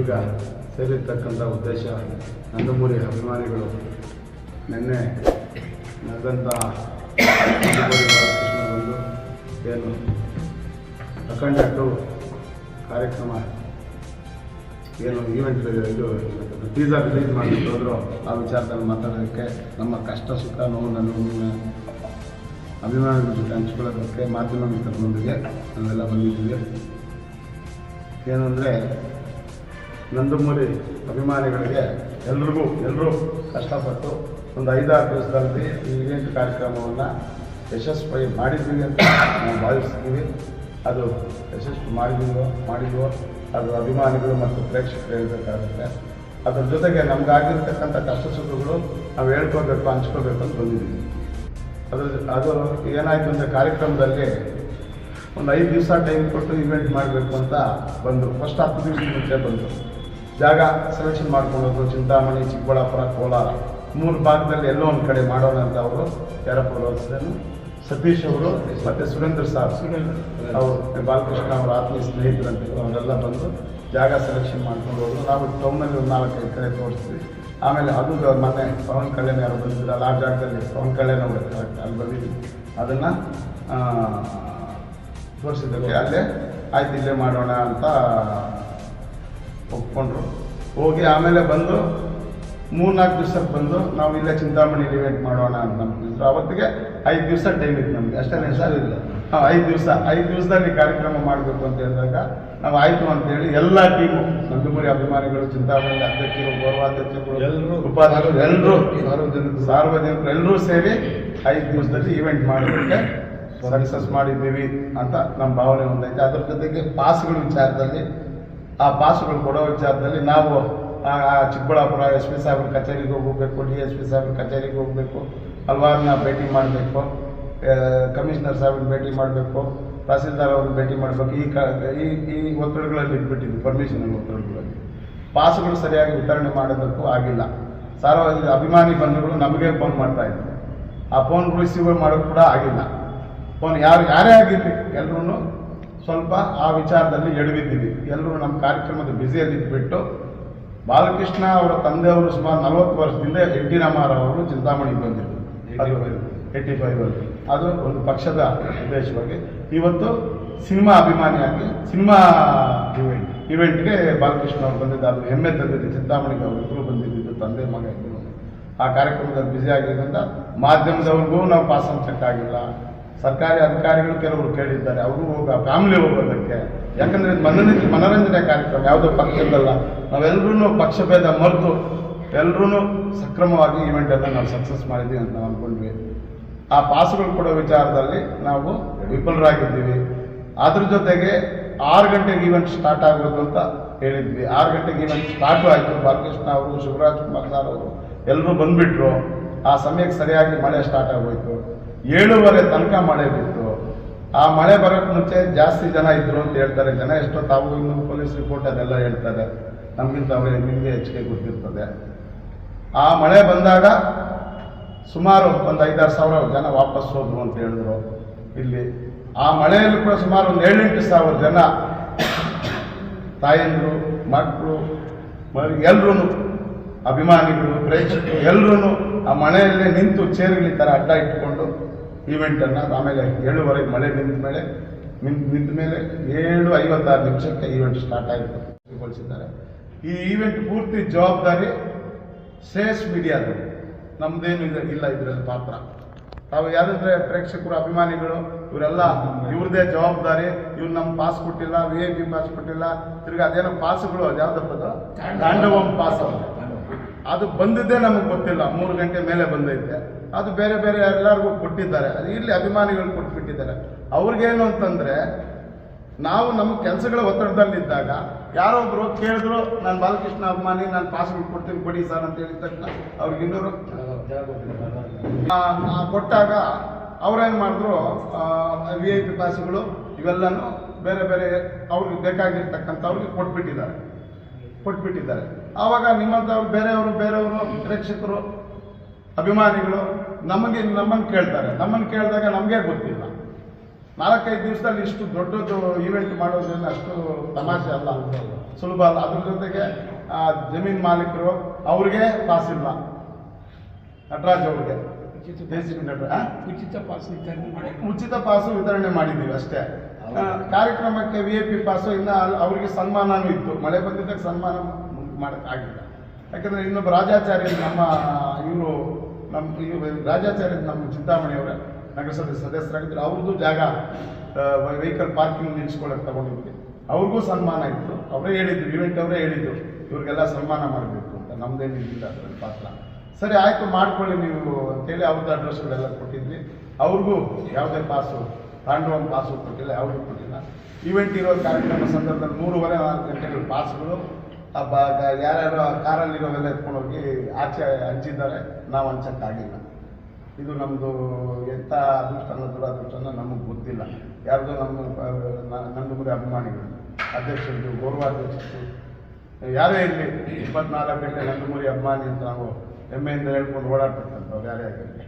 ಈಗ ಸೇರಿರ್ತಕ್ಕಂಥ ಉದ್ದೇಶ ನಂದಮೂರಿ ಅಭಿಮಾನಿಗಳು, ನಿನ್ನೆ ನಡೆದಂಥ ಬಾಲಕೃಷ್ಣ ಏನು ಅಖಂಡ ಕಾರ್ಯಕ್ರಮ ಏನು ಈವೆಂಟ್ ಇದು ಟೀಸರ್ ರಿಲೀಸ್ ಮಾಡಿಬಿಟ್ಟು ಹೋದ್ರು. ಆ ವಿಚಾರದಲ್ಲಿ ಮಾತಾಡೋದಕ್ಕೆ ನಮ್ಮ ಕಷ್ಟ ಸುಖ ನೋವು ನನ್ನ ಅಭಿಮಾನಿಗಳ ಜೊತೆ ಹಂಚ್ಕೊಳ್ಳೋದಕ್ಕೆ ಮಾಧ್ಯಮ ಮಿತ್ರರೊಂದಿಗೆ ನಾವೆಲ್ಲ ಬಂದಿದ್ದೀವಿ. ಏನಂದರೆ ನಂದಮೂರಿ ಅಭಿಮಾನಿಗಳಿಗೆ ಎಲ್ರಿಗೂ ಎಲ್ಲರೂ ಕಷ್ಟಪಟ್ಟು ಒಂದು ಐದಾರು ದಿವಸದಲ್ಲಿ ಈ ಇವೆಂಟ್ ಕಾರ್ಯಕ್ರಮವನ್ನು ಯಶಸ್ವಿ ಮಾಡಿದ್ದೀವಿ ಅಂತ ನಾವು ಭಾವಿಸ್ತೀವಿ. ಅದು ಯಶಸ್ವಿ ಮಾಡಿದೀವೋ ಮಾಡಿದೀವೋ ಅದು ಅಭಿಮಾನಿಗಳು ಮತ್ತು ಪ್ರೇಕ್ಷಕರು ಹೇಳಬೇಕಾಗುತ್ತೆ. ಅದ್ರ ಜೊತೆಗೆ ನಮಗಾಗಿರ್ತಕ್ಕಂಥ ಕಷ್ಟ ಸುಖಗಳು ನಾವು ಹೇಳ್ಕೋಬೇಕು ಹಂಚ್ಕೋಬೇಕು ಅಂತ ಬಂದಿದ್ದೀವಿ. ಅದು ಅದು ಏನಾಯಿತು ಅಂದರೆ ಕಾರ್ಯಕ್ರಮದಲ್ಲಿ ಒಂದು ಐದು ದಿವಸ ಟೈಮ್ ಕೊಟ್ಟು ಇವೆಂಟ್ ಮಾಡಬೇಕು ಅಂತ ಬಂದರು. ಫಸ್ಟ್ ಹತ್ತು ದಿವಸ ಮುಂಚೆ ಬಂದರು. ಜಾಗ ಸೆಲೆಕ್ಷನ್ ಮಾಡ್ಕೊಂಡೋದ್ರು. ಚಿಂತಾಮಣಿ, ಚಿಕ್ಕಬಳ್ಳಾಪುರ, ಕೋಲಾರ. ಮೂರು ಭಾಗದಲ್ಲಿ ಎಲ್ಲೋ ಒಂದು ಕಡೆ ಮಾಡೋಣ ಅಂತ ಅವರು ಯಾರಪ್ಪ ಅವರು ಸತೀಶ್ ಅವರು ಮತ್ತು ಸುರೇಂದ್ರ ಸಾರ್ ಅವರು ಬಾಲಕೃಷ್ಣ ಅವರ ಆತ್ಮೀಯ ಸ್ನೇಹಿತರಂತೆ ಅವರೆಲ್ಲ ಬಂದು ಜಾಗ ಸೆಲೆಕ್ಷನ್ ಮಾಡ್ಕೊಂಡು ಹೋದ್ರು. ನಾವು ಟೌನಲ್ಲಿ ಒಂದು ನಾಲ್ಕೈದು ಕಡೆ ತೋರಿಸ್ತೀವಿ ಆಮೇಲೆ ಅದು ಮೊನ್ನೆ ಪವನ್ ಕಲ್ಯಾಣ ಯಾರು ಬಂದಿದ್ರಲ್ಲ, ಆ ಜಾಗದಲ್ಲಿ ಪವನ್ ಕಲ್ಯಾಣ ಅವರು ಅಲ್ಲಿ ಬಂದಿದ್ವಿ. ಅದನ್ನು ತೋರಿಸಿದ್ದಕ್ಕೆ ಅಲ್ಲೇ? ಆಯ್ತು ಇಲ್ಲೇ ಮಾಡೋಣ ಅಂತ ಒಪ್ಕೊಂಡ್ರು. ಹೋಗಿ ಆಮೇಲೆ ಬಂದು ಮೂರ್ನಾಲ್ಕು ದಿವ್ಸಕ್ಕೆ ಬಂದು ನಾವು ಇಲ್ಲೇ ಚಿಂತಾಮಣಿ ಇವೆಂಟ್ ಮಾಡೋಣ ಅಂತ ನಮ್ಗೆ ಅವತ್ತಿಗೆ ಐದು ದಿವಸ ಟೈಮ್ ಇತ್ತು ನಮಗೆ. ಅಷ್ಟೇ ಸರ್ ಇಲ್ಲ. ಹಾಂ ಐದು ದಿವಸ. ಐದು ದಿವಸದಲ್ಲಿ ಕಾರ್ಯಕ್ರಮ ಮಾಡಬೇಕು ಅಂತ ಹೇಳಿದಾಗ ನಾವು ಆಯಿತು ಅಂತೇಳಿ ಎಲ್ಲ ಟೀಮು ನಂದಮೂರಿ ಅಭಿಮಾನಿಗಳು ಚಿಂತಾಮಣಿ ಅಧ್ಯಕ್ಷರು ಗೌರವಾಧ್ಯಕ್ಷರು ಎಲ್ಲರೂ ಉಪಾಧ್ಯಕ್ಷರು ಎಲ್ಲರೂ ಸಾರ್ವಜನಿಕರು. ಸಾರ್ವಜನಿಕರು ಎಲ್ಲರೂ ಸೇರಿ ಐದು ದಿವಸದಲ್ಲಿ ಇವೆಂಟ್ ಮಾಡೋದಕ್ಕೆ ಸಕ್ಸಸ್ ಮಾಡಿದ್ದೀವಿ ಅಂತ ನಮ್ಮ ಭಾವನೆ ಒಂದೈತೆ. ಅದ್ರ ಜೊತೆಗೆ ಪಾಸ್ಗಳ ವಿಚಾರದಲ್ಲಿ, ಆ ಪಾಸ್ಗಳು ಕೊಡೋ ವಿಚಾರದಲ್ಲಿ ನಾವು ಚಿಕ್ಕಬಳ್ಳಾಪುರ ಎಸ್ ಪಿ ಸಾಹೇಬ್ರ ಕಚೇರಿಗೆ ಹೋಗಬೇಕು, ಡಿ ಎಸ್ ಪಿ ಸಾಹೇಬ್ರ ಕಚೇರಿಗೆ ಹೋಗಬೇಕು ಹಲವಾರನ್ನ ಭೇಟಿ ಮಾಡಬೇಕು ಕಮಿಷನರ್ ಸಾಹೇಬ್ರನ್ನ ಭೇಟಿ ಮಾಡಬೇಕು, ತಹಸೀಲ್ದಾರ್ ಅವ್ರನ್ನ ಭೇಟಿ ಮಾಡಬೇಕು, ಈ ಕ, ಈ ಈ ಒತ್ತಡಗಳಲ್ಲಿ ಇಟ್ಬಿಟ್ಟಿದ್ವಿ ಪರ್ಮಿಷನ್ ಒತ್ತಡಗಳಲ್ಲಿ. ಪಾಸ್ಗಳು ಸರಿಯಾಗಿ ವಿತರಣೆ ಮಾಡೋದಕ್ಕೂ ಆಗಿಲ್ಲ. ಸಾರ್ವಜನಿಕ ಅಭಿಮಾನಿ ಬಂಧುಗಳು ನಮಗೆ ಫೋನ್ ಮಾಡ್ತಾ ಇದ್ದರು ಆ ಫೋನ್ ರಿಸೀವ್ ಮಾಡೋದು ಕೂಡ ಆಗಿಲ್ಲ. ಫೋನ್ ಯಾರು ಯಾರೇ ಆಗಿರಲಿ ಎಲ್ಲರೂ ಸ್ವಲ್ಪ ಆ ವಿಚಾರದಲ್ಲಿ ಎಡವಿದ್ದೀವಿ. ಎಲ್ಲರೂ ನಮ್ಮ ಕಾರ್ಯಕ್ರಮದ ಬ್ಯುಸಿಯಲ್ಲಿ ಇದ್ಬಿಟ್ಟು ಬಾಲಕೃಷ್ಣ ಅವರ ತಂದೆಯವರು ಸುಮಾರು ನಲವತ್ತು ವರ್ಷದಿಂದ ಎಡ್ಡಿ ರಾಮಾರವರು ಚಿಂತಾಮಣಿಗೆ ಬಂದಿದ್ದರು ಏಯ್ಟಿ ಫೈವ್ ಅಲ್ಲಿ. ಅದು ಒಂದು ಪಕ್ಷದ ಉದ್ದೇಶವಾಗಿ ಇವತ್ತು ಸಿನಿಮಾ ಅಭಿಮಾನಿಯಾಗಿ ಸಿನಿಮಾ ಇವೆಂಟ್ ಇವೆಂಟ್ಗೆ ಬಾಲಕೃಷ್ಣ ಅವರು ಬಂದಿದ್ದು ಅದು ಹೆಮ್ಮೆ ತಂದಿದ್ದು ಚಿಂತಾಮಣಿಗೆ ಅವರಿಬ್ಬರು ಬಂದಿದ್ದು ತಂದೆ ಮಗ ಇಬ್ಬರು ಆ ಕಾರ್ಯಕ್ರಮದಲ್ಲಿ ಬ್ಯುಸಿ ಆಗಿರೋದ್ರಿಂದ ಮಾಧ್ಯಮದವ್ರಿಗೂ ನಾವು ಪಾಸ್ ಹಂಚಕ್ಕಾಗಿಲ್ಲ ಸರ್ಕಾರಿ ಅಧಿಕಾರಿಗಳು ಕೆಲವರು ಕೇಳಿದ್ದಾರೆ, ಅವರು ಹೋಗ, ಫ್ಯಾಮಿಲಿ ಹೋಗೋದಕ್ಕೆ. ಯಾಕಂದ್ರೆ ಇದು ಮನರಂಜನೆ ಮನೋರಂಜನೆ ಕಾರ್ಯಕ್ರಮ, ಯಾವುದೋ ಪಕ್ಷದಲ್ಲ. ನಾವೆಲ್ಲರೂ ಪಕ್ಷಭೇದ ಮರೆತು ಎಲ್ಲರೂ ಸಕ್ರಮವಾಗಿ ಈವೆಂಟನ್ನು ನಾವು ಸಕ್ಸಸ್ ಮಾಡಿದ್ದೀವಿ ಅಂತ ನಾವು ಅಂದ್ಕೊಂಡ್ವಿ ಆ ಪಾಸ್ಗಳು ಕೊಡೋ ವಿಚಾರದಲ್ಲಿ ನಾವು ವಿಫಲರಾಗಿದ್ದೀವಿ. ಅದ್ರ ಜೊತೆಗೆ ಆರು ಗಂಟೆಗೆ ಈವೆಂಟ್ ಸ್ಟಾರ್ಟ್ ಆಗೋದು ಅಂತ ಹೇಳಿದ್ವಿ. ಆರು ಗಂಟೆಗೆ ಈವೆಂಟ್ ಸ್ಟಾರ್ಟ್ ಆಯಿತು. ಬಾಲಕೃಷ್ಣ ಅವರು, ಶಿವರಾಜ್ ಕುಮಾರ್ ಸಾರ್ ಅವರು ಎಲ್ಲರೂ ಬಂದುಬಿಟ್ರು. ಆ ಸಮಯಕ್ಕೆ ಸರಿಯಾಗಿ ಮಳೆ ಸ್ಟಾರ್ಟ್ ಆಗೋಯ್ತು. ಏಳುವರೆ ತನಕ ಮಳೆ ಬಿತ್ತು. ಆ ಮಳೆ ಬರೋಕ್ಕೆ ಮುಂಚೆ ಜಾಸ್ತಿ ಜನ ಇದ್ರು ಅಂತ ಹೇಳ್ತಾರೆ. ಜನ ಎಷ್ಟೋ ತಾವು ಇನ್ನು ಪೊಲೀಸ್ ರಿಪೋರ್ಟ್ ಅದೆಲ್ಲ ಹೇಳ್ತಾರೆ. ನಮಗಿಂತ ಅವರಿಗೆ ನಿಮಗೆ ಹೆಚ್ಚಿಗೆ ಗೊತ್ತಿರ್ತದೆ. ಆ ಮಳೆ ಬಂದಾಗ ಸುಮಾರು ಒಂದು ಐದಾರು ಸಾವಿರ ಜನ ವಾಪಸ್ ಹೋದ್ರು ಅಂತ ಹೇಳಿದ್ರು. ಇಲ್ಲಿ ಆ ಮಳೆಯಲ್ಲಿ ಕೂಡ ಸುಮಾರು ಒಂದು ಏಳೆಂಟು ಸಾವಿರ ಜನ ತಾಯಂದರು, ಮಕ್ಕಳು ಎಲ್ಲರೂ ಅಭಿಮಾನಿಗಳು, ಪ್ರೇಕ್ಷಕರು ಎಲ್ಲರೂ ಆ ಮಳೆಯಲ್ಲೇ ನಿಂತು ಚೇರ್ಗಳ ಥರ ಅಡ್ಡ ಇಟ್ಕೊಂಡು ಈವೆಂಟನ್ನು ಆಮೇಲೆ ಏಳುವರೆಗೆ ಮಳೆ ನಿಂತ ಮೇಲೆ ನಿಂತ ನಿಂತ ಮೇಲೆ ಏಳು ಐವತ್ತಾರು ನಿಮಿಷಕ್ಕೆ ಈವೆಂಟ್ ಸ್ಟಾರ್ಟ್ ಆಯಿತು ಗೊಳಿಸಿದ್ದಾರೆ ಈ ಈವೆಂಟ್ ಪೂರ್ತಿ ಜವಾಬ್ದಾರಿ ಸೇಸ್ ಮೀಡಿಯಾದ. ನಮ್ಮದೇನು ಇದೆ ಇಲ್ಲ ಇದರಲ್ಲಿ ಪಾತ್ರ. ತಾವು ಯಾರಂದ್ರೆ ಪ್ರೇಕ್ಷಕರು ಅಭಿಮಾನಿಗಳು ಇವರೆಲ್ಲ ಇವ್ರದೇ ಜವಾಬ್ದಾರಿ ಇವ್ರು ನಮ್ಮ ಪಾಸ್ ಕೊಟ್ಟಿಲ್ಲ ವಿ ಐ ಪಿ ಪಾಸ್ ಕೊಟ್ಟಿಲ್ಲ ತಿರ್ಗಿ ಅದೇನೋ ಪಾಸ್ಗಳು ಅದ್ಯಾವ್ದಪ್ಪ ದಾಂಡವಂ ಪಾಸ್ ಅದು ಬಂದಿದ್ದೇ ನಮಗೆ ಗೊತ್ತಿಲ್ಲ. ಮೂರು ಗಂಟೆ ಮೇಲೆ ಬಂದೈತೆ. ಅದು ಬೇರೆ ಬೇರೆ ಎಲ್ಲರಿಗೂ ಕೊಟ್ಟಿದ್ದಾರೆ. ಅದು ಇಲ್ಲಿ ಅಭಿಮಾನಿಗಳು ಕೊಟ್ಬಿಟ್ಟಿದ್ದಾರೆ. ಅವ್ರಿಗೇನು ಅಂತಂದ್ರೆ, ನಾವು ನಮ್ಮ ಕೆಲಸಗಳ ಒತ್ತಡದಲ್ಲಿದ್ದಾಗ, ಯಾರೋ ಒಬ್ಬರು ಕೇಳಿದ್ರು, ನಾನು ಬಾಲಕೃಷ್ಣ ಅಭಿಮಾನಿ, ನಾನು ಪಾಸ್ಗಳು ಕೊಡ್ತೀನಿ, ಕೊಡಿ ಸರ್ ಅಂತ ಹೇಳಿದ ತಕ್ಷಣ ಅವ್ರಿಗೆ ಇನ್ನೂರು ಕೊಟ್ಟಾಗ ಅವ್ರೇನು ಮಾಡಿದ್ರು ವಿ ಐ ಪಿ ಪಾಸ್ಗಳು ಇವೆಲ್ಲನೂ ಬೇರೆ ಬೇರೆ ಅವ್ರಿಗೆ ಬೇಕಾಗಿರ್ತಕ್ಕಂಥವ್ರಿಗೆ ಕೊಟ್ಬಿಟ್ಟಿದ್ದಾರೆ. ಕೊಟ್ಬಿಟ್ಟಿದ್ದಾರೆ. ಆವಾಗ ನಿಮ್ಮಂಥವ್ರು ಬೇರೆಯವರು ಬೇರೆಯವರು ಪ್ರೇಕ್ಷಕರು ಅಭಿಮಾನಿಗಳು ನಮಗೆ ನಮ್ಮನ್ನು ಕೇಳ್ತಾರೆ. ನಮ್ಮನ್ನು ಕೇಳಿದಾಗ ನಮಗೆ ಗೊತ್ತಿಲ್ಲ. ನಾಲ್ಕೈದು ದಿವಸದಲ್ಲಿ ಇಷ್ಟು ದೊಡ್ಡದು ಈವೆಂಟ್ ಮಾಡೋದ್ರಿಂದ ಅಷ್ಟು ತಮಾಷೆ ಅಲ್ಲ. ಸುಲಭ ಅಲ್ಲ. ಅದ್ರ ಜೊತೆಗೆ ಜಮೀನು ಮಾಲೀಕರು ಅವ್ರಿಗೆ ಪಾಸ್ ಇಲ್ಲ ನಟರಾಜ್ ಅವ್ರಿಗೆ. ಉಚಿತ ಪಾಸ್ ಉಚಿತ ಪಾಸು ವಿತರಣೆ ಮಾಡಿದ್ದೀವಿ ಅಷ್ಟೇ. ಕಾರ್ಯಕ್ರಮಕ್ಕೆ ವಿ ಎ ಪಿ ಪಾಸು ಇನ್ನು ಅವರಿಗೆ ಸನ್ಮಾನನೂ ಇತ್ತು. ಮಳೆ ಬಂದಿದ್ದಕ್ಕೆ ಸನ್ಮಾನ ಮಾಡೋಕ್ಕಾಗಿಲ್ಲ ಯಾಕಂದ್ರೆ ಇನ್ನೊಬ್ಬ ರಾಜಾಚಾರ್ಯ ನಮ್ಮ ಇವರು ನಮ್ಮ ರಾಜಾಚಾರ್ಯ ನಮ್ಮ ಚಿಂತಾಮಣಿಯವರ, ನಗರಸಭೆ ಸದಸ್ಯರಾಗಿದ್ದರು ಅವ್ರದ್ದು ಜಾಗ ವೆಹಿಕಲ್ ಪಾರ್ಕಿಂಗ್ ನಿಲ್ಸ್ಕೊಳಕ್ಕೆ ತಗೊಂಡಿದ್ವಿ. ಅವ್ರಿಗೂ ಸನ್ಮಾನ ಇತ್ತು. ಅವರೇ ಹೇಳಿದ್ರು ಇವೆಂಟ್ ಅವರೇ ಹೇಳಿದ್ರು, ಇವ್ರಿಗೆಲ್ಲ ಸನ್ಮಾನ ಮಾಡಬೇಕು ಅಂತ. ನಮ್ದೇನಿಲ್ಲ ಅದರಲ್ಲಿ ಪಾತ್ರ. ಸರಿ, ಆಯಿತು, ಮಾಡ್ಕೊಳ್ಳಿ ನೀವು ಅಂತೇಳಿ ಅವ್ರದ್ದು ಅಡ್ರೆಸ್ಗಳೆಲ್ಲ ಕೊಟ್ಟಿದ್ವಿ. ಅವ್ರಿಗೂ ಯಾವುದೇ ಪಾಸು ತಾಂಡವನ್ ಪಾಸು ಕೊಟ್ಟಿಲ್ಲ, ಯಾವುದೂ ಕೊಟ್ಟಿಲ್ಲ. ಇವೆಂಟ್ ಇರೋ ಕಾರ್ಯಕ್ರಮ ಸಂದರ್ಭದಲ್ಲಿ ಮೂರುವರೆ ನಾಲ್ಕು ಗಂಟೆಗಳು ಪಾಸ್ಗಳು. ಯಾರ್ಯಾರು ಆ ಕಾರಲ್ಲಿರೋವೆಲ್ಲ ಎತ್ಕೊಂಡು ಹೋಗಿ ಆಚೆ ಹಂಚಿದ್ದಾರೆ. ನಾವು ಹಂಚಕ್ಕಾಗಿಲ್ಲ ಇದು ನಮ್ಮದು ಎಂಥ ಅದೃಷ್ಟನ ದುರಾದೃಷ್ಟನ ನಮಗೆ ಗೊತ್ತಿಲ್ಲ. ಯಾರ್ದು ನಮ್ಮ ಅಭಿಮಾನಿಗಳು ನಂದಮುರಿ ಅಭಿಮಾನಿಗಳು ಅಧ್ಯಕ್ಷರು ಗೌರವಾಧ್ಯಕ್ಷರು ಯಾರೇ ಇರಲಿ, ಇಪ್ಪತ್ನಾಲ್ಕು ಗಂಟೆ ನಂದಮುರಿ ಅಭಿಮಾನಿ ಅಂತ ನಾವು ಹೆಮ್ಮೆಯಿಂದ ಹೇಳ್ಕೊಂಡು ಓಡಾಡ್ತಕ್ಕಂಥವ್ರು ಯಾರೇ ಆಗಲಿ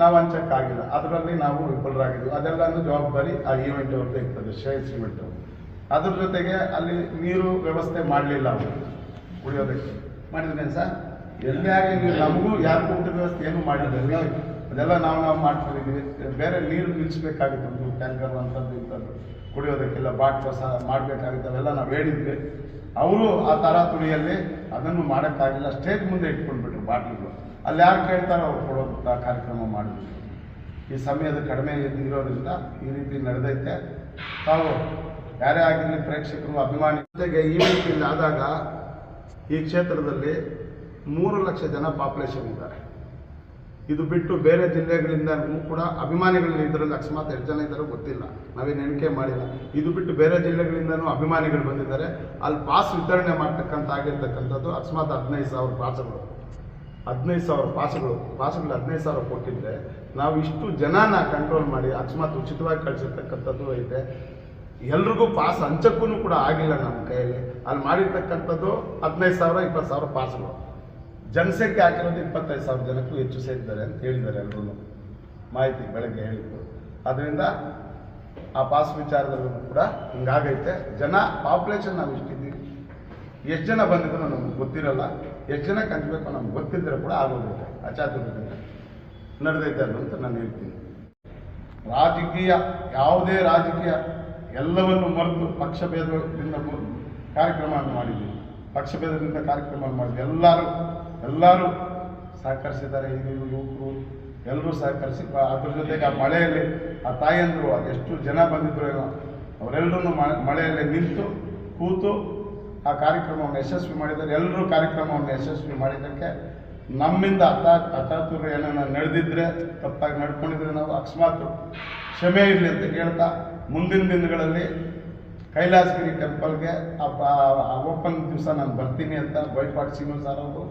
ನಾವು ಹಂಚಕ್ಕಾಗಿಲ್ಲ ಅದರಲ್ಲಿ ನಾವು ವಿಫಲರಾಗಿದ್ದೀವಿ ಅದೆಲ್ಲನೂ ಜವಾಬ್ದಾರಿ ಆ ಈವೆಂಟ್ ಅವ್ರದ್ದು ಇರ್ತದೆ, ಶ್ರೇಯಸ್ ಈವೆಂಟ್ ಅದ್ರ ಜೊತೆಗೆ ಅಲ್ಲಿ ನೀರು ವ್ಯವಸ್ಥೆ ಮಾಡಲಿಲ್ಲ ಅವರು. ಕುಡಿಯೋದಕ್ಕೆ. ಮಾಡಿದ್ರೆ ಸರ್? ಎಲ್ಲೇ ಆಗಲಿ ನಮಗೂ ಯಾರಿಗೂ ಊಟದ ವ್ಯವಸ್ಥೆ ಏನೂ ಮಾಡಿಲ್ಲ. ಅದೆಲ್ಲ ನಾವು ನಾವು ಮಾಡ್ಕೊಂಡಿದ್ದೀವಿ. ಬೇರೆ ನೀರು ನಿಲ್ಲಿಸ್ಬೇಕಾಗಿತ್ತು ಒಂದು ಟ್ಯಾಂಕರ್ ಅಂಥದ್ದು ಇಂಥದ್ದು. ಕುಡಿಯೋದಕ್ಕೆಲ್ಲ ಬಾಟ್ಲು ಸಹ ಮಾಡಬೇಕಾಗಿತ್ತು. ಅವೆಲ್ಲ ನಾವು ಹೇಳಿದ್ವಿ. ಅವರು ಆ ತರಾತುರಿಯಲ್ಲಿ ಅದನ್ನು ಮಾಡೋಕ್ಕಾಗಿಲ್ಲ. ಸ್ಟೇಜ್ ಮುಂದೆ ಇಟ್ಕೊಂಡ್ಬಿಟ್ರು ಬಾಟ್ಲುಗಳು. ಅಲ್ಲಿ ಯಾರು ಕೇಳ್ತಾರೋ ಅವ್ರು ಕೊಡೋದು ಕಾರ್ಯಕ್ರಮ ಮಾಡಿದ್ವಿ ಈ ಸಮಯದ ಕಡಿಮೆ ಇರೋದ್ರಿಂದ ಈ ರೀತಿ ನಡೆದೈತೆ. ತಾವು ಯಾರೇ ಆಗಿರಲಿ ಪ್ರೇಕ್ಷಕರು ಅಭಿಮಾನಿ ಜೊತೆಗೆ ಈ ರೀತಿಯಲ್ಲಿ ಆದಾಗ ಈ ಕ್ಷೇತ್ರದಲ್ಲಿ ಮೂರು ಲಕ್ಷ ಜನ ಪಾಪ್ಯುಲೇಷನ್ ಇದ್ದಾರೆ. ಇದು ಬಿಟ್ಟು ಬೇರೆ ಜಿಲ್ಲೆಗಳಿಂದ ಕೂಡ ಅಭಿಮಾನಿಗಳು ಇದರಲ್ಲಿ ಅಕಸ್ಮಾತ್ ಎಷ್ಟು ಜನ ಇದ್ದಾರೋ ಗೊತ್ತಿಲ್ಲ. ನಾವೇನು ಎಣಿಕೆ ಮಾಡಿಲ್ಲ. ಇದು ಬಿಟ್ಟು ಬೇರೆ ಜಿಲ್ಲೆಗಳಿಂದನೂ ಅಭಿಮಾನಿಗಳು ಬಂದಿದ್ದಾರೆ. ಅಲ್ಲಿ ಪಾಸ್ ವಿತರಣೆ ಮಾಡ್ತಕ್ಕಂಥ ಆಗಿರ್ತಕ್ಕಂಥದ್ದು ಅಕಸ್ಮಾತ್ ಹದಿನೈದು ಸಾವಿರ ಪಾಸ್ಗಳು ಹದಿನೈದು ಸಾವಿರ ಪಾಸ್ಗಳು ಪಾಸ್ಗಳು ಹದಿನೈದು ಸಾವಿರ ಕೊಟ್ಟಿದ್ರೆ ನಾವು ಇಷ್ಟು ಜನನ ಕಂಟ್ರೋಲ್ ಮಾಡಿ ಅಕಸ್ಮಾತ್ ಉಚಿತವಾಗಿ ಕಳಿಸಿರ್ತಕ್ಕಂಥದ್ದು ಐತೆ. ಎಲ್ರಿಗೂ ಪಾಸ್ ಹಂಚಕ್ಕೂ ಕೂಡ ಆಗಿಲ್ಲ ನಮ್ಮ ಕೈಯಲ್ಲಿ. ಅಲ್ಲಿ ಮಾಡಿರ್ತಕ್ಕಂಥದ್ದು ಹದಿನೈದು ಸಾವಿರ, ಇಪ್ಪತ್ತು ಸಾವಿರ ಪಾಸ್ಗಳು. ಜನಸಂಖ್ಯೆ ಹಾಕಿರೋದು ಇಪ್ಪತ್ತೈದು ಸಾವಿರ ಜನಕ್ಕೂ ಹೆಚ್ಚು ಸೇರಿದ್ದಾರೆ ಅಂತ ಹೇಳಿದ್ದಾರೆ ಎಲ್ಲರೂ ಮಾಹಿತಿ ಬೆಳಗ್ಗೆ ಹೇಳಿದ್ದು. ಅದರಿಂದ ಆ ಪಾಸ್ ವಿಚಾರದಲ್ಲೂ ಕೂಡ ಹಿಂಗಾಗೈತೆ. ಜನ ಪಾಪ್ಯುಲೇಷನ್ ನಾವು ಇಷ್ಟಿದ್ದೀವಿ. ಎಷ್ಟು ಜನ ಬಂದಿದ್ರು ನಮ್ಗೆ ಗೊತ್ತಿರಲ್ಲ. ಎಷ್ಟು ಜನ ಕಂಚಬೇಕು ನಮ್ಗೆ ಗೊತ್ತಿದ್ದರೆ ಕೂಡ ಆಗೋದಿಲ್ಲ. ಅಚಾತುರ್ಯದಿಂದ ನಡೆದೈತೆ ಅಂತ ನಾನು ಹೇಳ್ತೀನಿ. ರಾಜಕೀಯ, ಯಾವುದೇ ರಾಜಕೀಯ ಎಲ್ಲವನ್ನು ಮರೆತು ಪಕ್ಷಭೇದದಿಂದ ಕಾರ್ಯಕ್ರಮ ಕಾರ್ಯಕ್ರಮವನ್ನು ಮಾಡಿದ್ವಿ. ಪಕ್ಷಭೇದದಿಂದ ಕಾರ್ಯಕ್ರಮ ಮಾಡಿದ್ವಿ. ಎಲ್ಲರೂ ಎಲ್ಲರೂ ಸಹಕರಿಸಿದ್ದಾರೆ. ಹಿರಿಯರು, ಯುವಕರು ಎಲ್ಲರೂ ಸಹಕರಿಸಿ ಅದ್ರ ಜೊತೆಗೆ ಆ ಮಳೆಯಲ್ಲಿ ಆ ತಾಯಂದರು ಅದೆಷ್ಟು ಜನ ಬಂದಿದ್ರು ಏನೋ ಅವರೆಲ್ಲರೂ ಮಳೆಯಲ್ಲಿ ನಿಂತು ಕೂತು ಆ ಕಾರ್ಯಕ್ರಮವನ್ನು ಯಶಸ್ವಿ ಮಾಡಿದ್ದಾರೆ. ಎಲ್ಲರೂ ಕಾರ್ಯಕ್ರಮವನ್ನು ಯಶಸ್ವಿ ಮಾಡಿದ್ದಕ್ಕೆ ನಮ್ಮಿಂದ ಅತಾ ಅಚಾತುರ್ಯ ನಡೆದಿದ್ರೆ, ತಪ್ಪಾಗಿ ನಡ್ಕೊಂಡಿದ್ರೆ ನಾವು ಅಕಸ್ಮಾತ್ ಕ್ಷಮೆ ಇರಲಿ ಅಂತ ಕೇಳ್ತಾ ಮುಂದಿನ ದಿನಗಳಲ್ಲಿ ಕೈಲಾಸಗಿರಿ ಟೆಂಪಲ್ಗೆ ಓಪನ್ ದಿವಸ ನಾನು ಬರ್ತೀನಿ ಅಂತ ಬೈಪಾಟ್ ಸಿಂಹ ಸರ್ ಅವರು,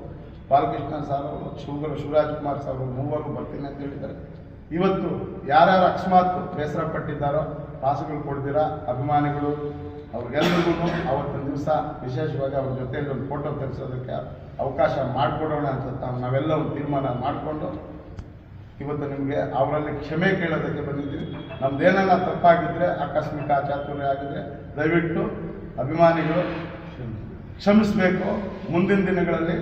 ಬಾಲಕೃಷ್ಣ ಸರ್ ಅವರು, ಶಿವಗುರು ಶಿವರಾಜ್ ಕುಮಾರ್ ಸರ್ ಅವರು ಮೂವರು ಬರ್ತೀನಿ ಅಂತ ಹೇಳಿದ್ದಾರೆ. ಇವತ್ತು ಯಾರ್ಯಾರು ಅಕಸ್ಮಾತ್ ಬೇಸರ ಪಟ್ಟಿದ್ದಾರೋ, ಪಾಸುಗಳು ಕೊಡ್ತೀರಾ, ಅಭಿಮಾನಿಗಳು ಅವ್ರಿಗೆಲ್ರಿಗೂ ಅವತ್ತಿನ ದಿವಸ ವಿಶೇಷವಾಗಿ ಅವ್ರ ಜೊತೆಯಲ್ಲಿ ಒಂದು ಫೋಟೋ ತೆಗೆಸೋದಕ್ಕೆ ಅವಕಾಶ ಮಾಡಿಕೊಡೋಣ ಅಂತ ನಾವೆಲ್ಲ ಒಂದು ತೀರ್ಮಾನ ಮಾಡಿಕೊಂಡು ಇವತ್ತು ನಿಮಗೆ ಅವರಲ್ಲಿ ಕ್ಷಮೆ ಕೇಳೋದಕ್ಕೆ ಬಂದಿದ್ದೀವಿ. ನಮ್ದೇನ ತಪ್ಪಾಗಿದ್ದರೆ ಆಕಸ್ಮಿಕ ಚಾತುರ್ಯ ಆಗಿದ್ದರೆ ದಯವಿಟ್ಟು ಅಭಿಮಾನಿಗಳು ಕ್ಷಮಿಸಬೇಕು. ಮುಂದಿನ ದಿನಗಳಲ್ಲಿ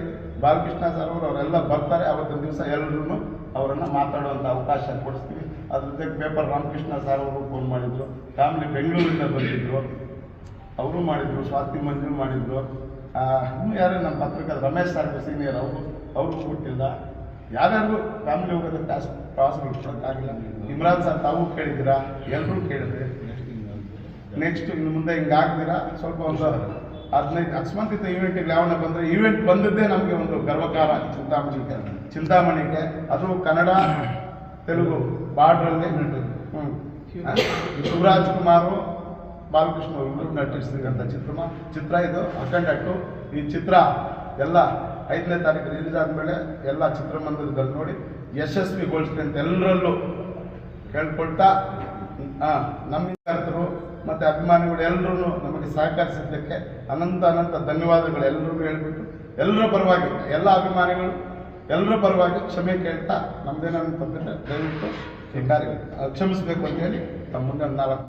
ಬಾಲಕೃಷ್ಣ ಸರ್ ಅವರು, ಅವರೆಲ್ಲ ಬರ್ತಾರೆ. ಅವತ್ತಿನ ದಿವಸ ಎಲ್ಲರೂ ಅವರನ್ನು ಮಾತಾಡುವಂಥ ಅವಕಾಶ ಕೊಡಿಸ್ತೀವಿ. ಅದ್ರ ಜೊತೆಗೆ ಪೇಪರ್ ರಾಮಕೃಷ್ಣ ಸರ್ ಅವರು ಫೋನ್ ಮಾಡಿದ್ರು. ಫ್ಯಾಮಿಲಿ ಬೆಂಗಳೂರಿಂದ ಬಂದಿದ್ದರು ಅವರು ಮಾಡಿದ್ರು, ಸ್ವಾತಿ ಮಂಜು ಮಾಡಿದ್ರು. ಇನ್ನು ಯಾರು ನಮ್ಮ ಪತ್ರಿಕಾ, ರಮೇಶ್ ಸರ್ ಸೀನಿಯರ್, ಅವರು, ಅವ್ರಿಗೂ ಕೊಟ್ಟಿಲ್ಲ. ಯಾರ್ಯಾರು ಫ್ಯಾಮಿಲಿ ಹೋಗೋದಕ್ಕೆ ಕಾಸು ಪ್ರವಾಸ ಆಗಿಲ್ಲ. ಇಮ್ರಾನ್ ಸರ್, ತಾವು ಕೇಳಿದ್ದೀರಾ? ಎಲ್ಲರೂ ಕೇಳಿದ್ರೆ ನೆಕ್ಸ್ಟ್ ಇನ್ನು ಮುಂದೆ ಹಿಂಗೆ ಆಗ್ದಿರಾ ಸ್ವಲ್ಪ ಒಂದು ಹದಿನೈದು, ಅಕಸ್ಮಾತ್ ಈವೆಂಟ್ ಈವೆಂಟಿಗೆ ಯಾವನ ಬಂದರೆ ಈವೆಂಟ್ ಬಂದದ್ದೇ ನಮಗೆ ಒಂದು ಗರ್ವಕಾರ ಚಿಂತಾಮಣಿಗೆ. ಚಿಂತಾಮಣಿಗೆ, ಅದು ಕನ್ನಡ, ತೆಲುಗು, ಬಾರ್ಡ್ರಲ್ಲಿ ಹ್ಞೂ ಶಿವರಾಜ್ ಕುಮಾರು, ಬಾಲಕೃಷ್ಣ ಇಬ್ಬರು ನಟಿಸಿದಂಥ ಚಿತ್ರಮ ಚಿತ್ರ ಇದು, ಅಖಂಡ ಈ ಚಿತ್ರ ಎಲ್ಲ ಐದನೇ ತಾರೀಕು ರಿಲೀಸ್ ಆದಮೇಲೆ ಎಲ್ಲ ಚಿತ್ರಮಂದಿರದಲ್ಲಿ ನೋಡಿ ಯಶಸ್ವಿಗೊಳಿಸ್ಲಿ ಅಂತ ಎಲ್ಲರಲ್ಲೂ ಕೇಳ್ಕೊಳ್ತಾ ಹಾಂ ನಮ್ಮ ವಿದ್ಯಾರ್ಥಿಗಳು ಮತ್ತು ಅಭಿಮಾನಿಗಳು ಎಲ್ಲರೂ ನಮಗೆ ಸಹಕರಿಸಿದ್ದಕ್ಕೆ ಅನಂತ ಅನಂತ ಧನ್ಯವಾದಗಳು ಎಲ್ಲರಿಗೂ ಹೇಳಿಬಿಟ್ಟು ಎಲ್ಲರ ಪರವಾಗಿ, ಎಲ್ಲ ಅಭಿಮಾನಿಗಳು ಎಲ್ಲರ ಪರವಾಗಿ ಕ್ಷಮೆ ಕೇಳ್ತಾ ನಮ್ದೇನಾದ್ರು ತಪ್ಪಿದ್ರೆ ದಯವಿಟ್ಟು ಈ ಕಾರ್ಯ ಕ್ಷಮಿಸಬೇಕು ಅಂತೇಳಿ ತಮ್ಮ ಮುಂದೆ ನಾಲ್ಕು